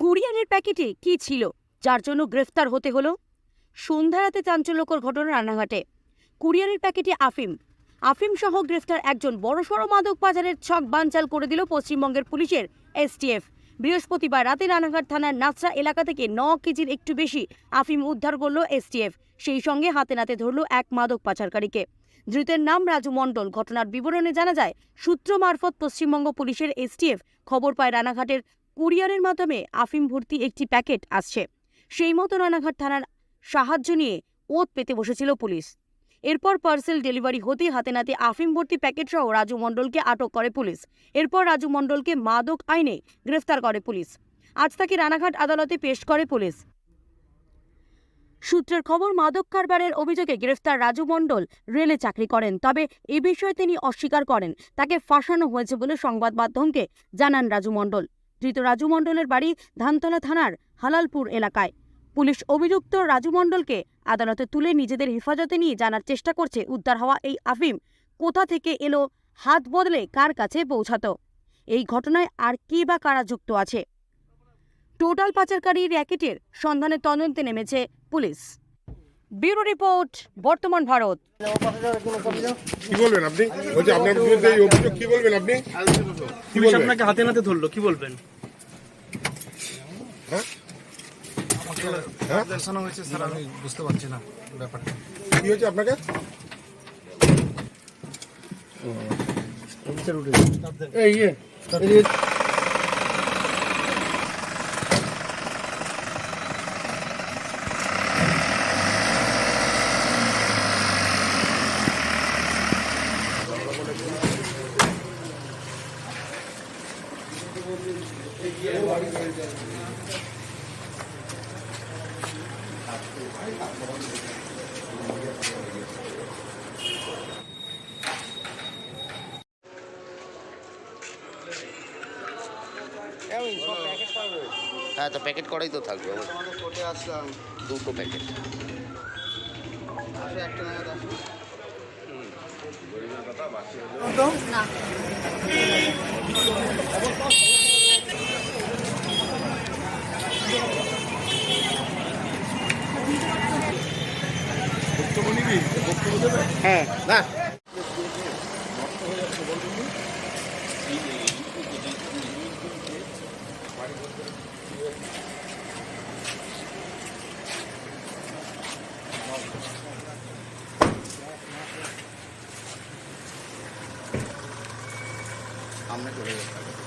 কুরিয়ারের প্যাকেটে কি ছিল? যার জন্য গ্রেফতার হতে হলো? সন্ধ্যা রাতে চাঞ্চল্যকর ঘটনা রানাঘাটে কুরিয়ারের প্যাকেটে আফিম। আফিম সহ গ্রেফতার একজন বড়সড় মাদক বাজারের ছক বানচাল করে দিল পশ্চিমবঙ্গের পুলিশের এসটিএফ। বৃহস্পতিবার রাতে রানাঘাট থানার নাচরা এলাকা থেকে ন কেজির একটু বেশি আফিম উদ্ধার করল এসটিএফ। সেই সঙ্গে হাতে নাতে ধরল এক মাদক পাচারকারীকে। ধৃতের নাম রাজু মণ্ডল। ঘটনার বিবরণে জানা যায়, সূত্র মারফত পশ্চিমবঙ্গ পুলিশের এসটিএফ খবর পায় রানাঘাটের কুরিয়ারের মাধ্যমে আফিম ভর্তি একটি প্যাকেট আসছে। সেই মতো রানাঘাট থানার সাহায্য নিয়ে ওত পেতে বসেছিল পুলিশ। এরপর পার্সেল ডেলিভারি হতেই হাতে নাতে আফিম ভর্তি প্যাকেট সহ রাজু মণ্ডলকে আটক করে পুলিশ। এরপর রাজু মণ্ডলকে মাদক আইনে গ্রেফতার করে পুলিশ। আজ তাকে রানাঘাট আদালতে পেশ করে পুলিশ। সূত্রের খবর, মাদক কারবারের অভিযোগে গ্রেফতার রাজু মণ্ডল রেলে চাকরি করেন, তবে এ বিষয়ে তিনি অস্বীকার করেন। তাকে ফাঁসানো হয়েছে বলে সংবাদ মাধ্যমকে জানান রাজু মণ্ডল। ধৃত রাজু মণ্ডলের বাড়ি ধানতলা থানার হালালপুর এলাকায়। পুলিশ অভিযুক্ত রাজু মণ্ডলকে আদালতে তুলে নিজেদের হেফাজতে নিয়ে জানার চেষ্টা করছে উদ্ধার হওয়া এই আফিম। কোথা থেকে এলো হাত বদলে কার কাছে পৌঁছাত? এই ঘটনায় আর কে বা কারা যুক্ত আছে? টোটাল পাচারকারী র্যাকেটের সন্ধানে তদন্তে নেমেছে পুলিশ। ব্যুরো রিপোর্ট বর্তমান ভারত। কি বলবেন আপনি? বলছি আপনার বিরুদ্ধে এই অভিযোগ কি বলবেন আপনি? পুলিশ আপনাকে হাতে নাতে ধরলো কি বলবেন? হ্যাঁ? হ্যাঁ দেখানো হয়েছে স্যার আমি বুঝতে পারছি না ব্যাপারটা কি হয়েছে আপনাকে এই ইয়ে হ্যাঁ তো প্যাকেট করাই তো থাকবে। আসলাম দুটো প্যাকেট আসে হ্যাঁ। না। সামনে চলে যেতে